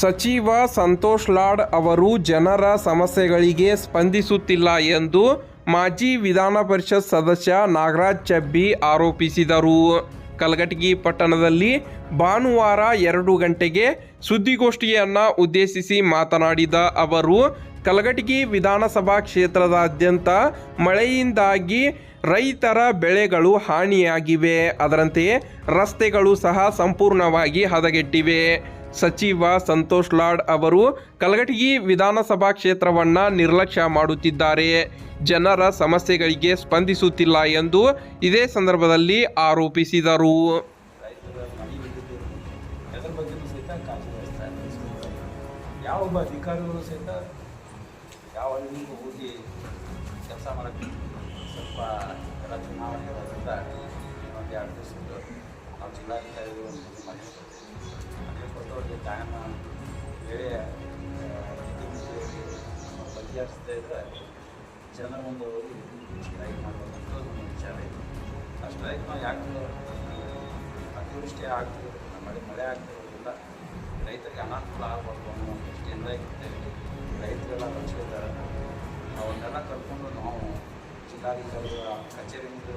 ಸಚಿವ ಸಂತೋಷ್ ಲಾಡ್ ಅವರು ಜನರ ಸಮಸ್ಯೆಗಳಿಗೆ ಸ್ಪಂದಿಸುತ್ತಿಲ್ಲ ಎಂದು ಮಾಜಿ ವಿಧಾನ ಪರಿಷತ್ ಸದಸ್ಯ ನಾಗರಾಜ್ ಚಬ್ಬಿ ಆರೋಪಿಸಿದರು. ಕಲಘಟಗಿ ಪಟ್ಟಣದಲ್ಲಿ ಭಾನುವಾರ ಎರಡು ಗಂಟೆಗೆ ಸುದ್ದಿಗೋಷ್ಠಿಯನ್ನು ಉದ್ದೇಶಿಸಿ ಮಾತನಾಡಿದ ಅವರು, ಕಲಘಟಗಿ ವಿಧಾನಸಭಾ ಕ್ಷೇತ್ರದಾದ್ಯಂತ ಮಳೆಯಿಂದಾಗಿ ರೈತರ ಬೆಳೆಗಳು ಹಾನಿಯಾಗಿವೆ. ಅದರಂತೆಯೇ ರಸ್ತೆಗಳು ಸಹ ಸಂಪೂರ್ಣವಾಗಿ ಹದಗೆಟ್ಟಿವೆ. ಸಚಿವ ಸಂತೋಷ್ ಲಾಡ್ ಅವರು ಕಲಘಟಗಿ ವಿಧಾನಸಭಾ ಕ್ಷೇತ್ರವನ್ನು ನಿರ್ಲಕ್ಷ್ಯ ಮಾಡುತ್ತಿದ್ದಾರೆ. ಜನರ ಸಮಸ್ಯೆಗಳಿಗೆ ಸ್ಪಂದಿಸುತ್ತಿಲ್ಲ ಎಂದು ಇದೇ ಸಂದರ್ಭದಲ್ಲಿ ಆರೋಪಿಸಿದರು. ರೈತರ ಮನೆ ಬಿದ್ದಿದ್ದು ಎದ್ರ ಬಗ್ಗೆನೂ ಸಹಿತ ಕಾಳಜಿ ವಹಿಸ್ತಾ ಇಲ್ಲ. ಯಾವ ಒಬ್ಬ ಅಧಿಕಾರಿಗಳು ಸಹಿತ ಯಾವ ಹಳ್ಳಿಗೂ ಹೋಗಿ ಕೆಲಸ ಮಾಡೋಕ್ಕೆ ಸ್ವಲ್ಪ ಎಲ್ಲ ಚುನಾವಣೆ ಇರೋದ್ರಿಂದ ಇನ್ನೊಂದು ಎರಡು ದಿವಸದ್ದು ನಾವು ಜಿಲ್ಲಾಧಿಕಾರಿಗಳು ಕೊಟ್ಟು ಬೇರೆ ಬಗೆಹರಿಸದೇ ಇದ್ದರೆ ಜನ ಹೋಗಿ ಸ್ಟ್ರೈಕ್ ಮಾಡಬೇಕಂತ ಒಂದು ವಿಚಾರ ಇದೆ. ಆ ಸ್ಟ್ರೈಕ್ ನಾವು ಯಾಕೆ ಅತಿವೃಷ್ಟಿ ಆಗ್ತಿರೋದು ಮಳೆ ಮಳೆ ಆಗ್ತಿರೋದ್ರಿಂದ ರೈತರಿಗೆ ಅನಾನುಕೂಲ ಆಗಬಾರ್ದು ಅನ್ನೋ ಒಂದು ದೃಷ್ಟಿಯಿಂದ ಇರ್ತೇವೆ ರೈತರೆಲ್ಲ ರಕ್ಷಿದ್ದಾರೆ ಅವನ್ನೆಲ್ಲ ಕರ್ಕೊಂಡು ನಾವು ಜಿಲ್ಲಾಧಿಕಾರಿಗಳ ಕಚೇರಿ ಮುಂದೆ